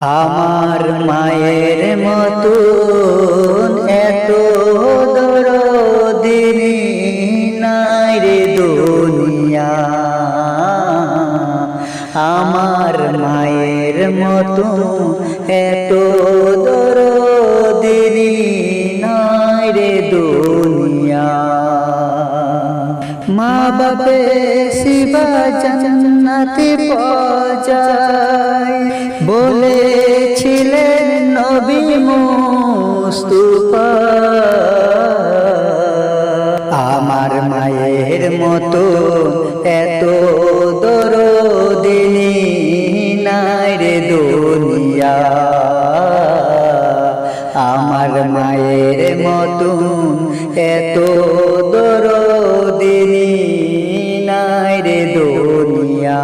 আমার মায়ের মতন এত দরদিনী নাই রে দুনিয়া। আমার মায়ের মতন এত দরদিনী নাই রে দুনিয়া। মা বাপে শিবা জান্নাতে পজায় মুস্তুফা আমার মায়ের মতো এত দরদিনী নাই রে দুনিয়া। আমার মায়ের মতো এত দরদিনী নাই রে দুনিয়া।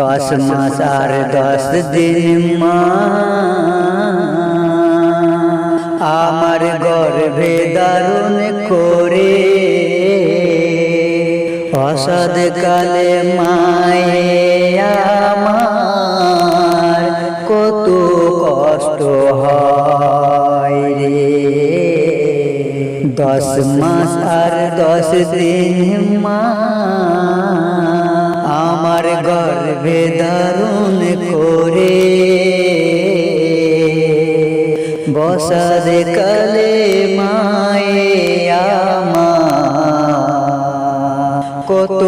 দশ মাস আর দশ দিন মা আমার গর্ভে দারুণ করে। অসদ কালে মায়ে আমার কত কষ্ট হয় রে। দশ মাস আর দশ দিন মা, আমার গর্ভে দারুণ করে। বসাদ কালে মায়ে কত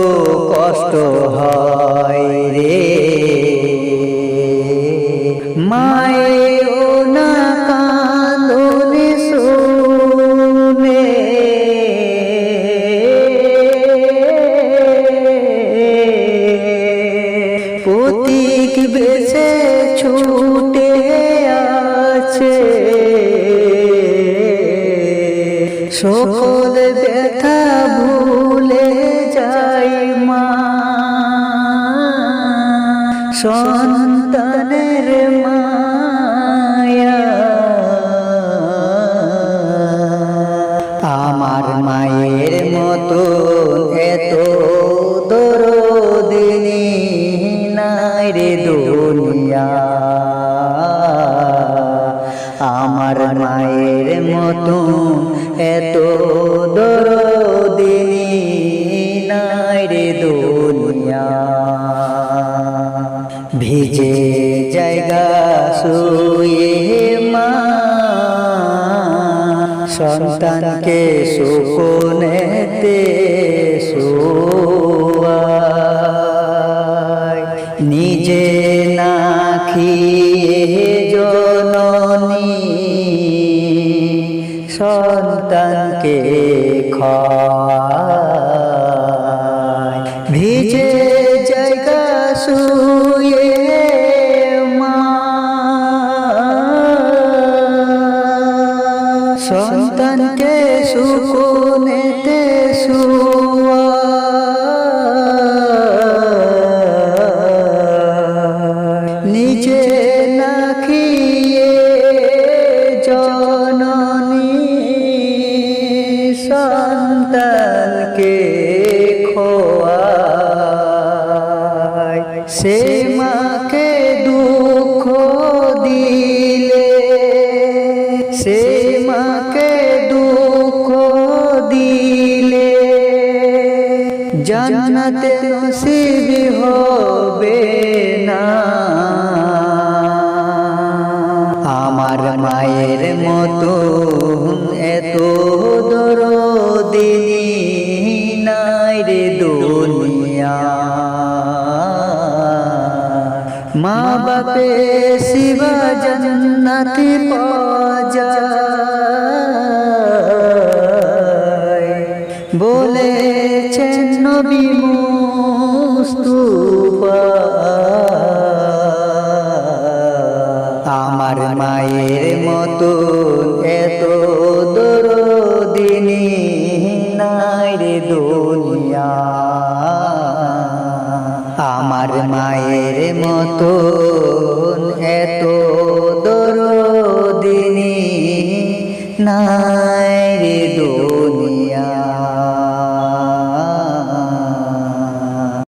কষ্ট হয় রে। মায়ে না কান্দনে শুনে। প্রতীক বেছে ছুটে আছে। সকল ব্যথা ভুলে যাই মা। সন্তানের মায়া। আমার মায়ের মতো এত দরদিনী নাই দুনিয়া। আমার মায়ের মতো এত দরদিনী নাই রে দুনিয়া। ভিজে জায়গা শুয়ে মা সন্তানকে সুকনেতে শোয়ায় সন্তানকে খায় সে মাকে দুঃখ দিলে, সে মাকে দুঃখ দিলে। জান্নাতে নসিব হবে না। আমার মায়ের মতো মা বাপে শিবা জান্নাতি পজায় বলেছেন নবী মুস্তুফা। আমার মায়ের মতো এত দরদিনী নাই রে দুনিয়া। মায়ের মতো এত দরদিনী নাই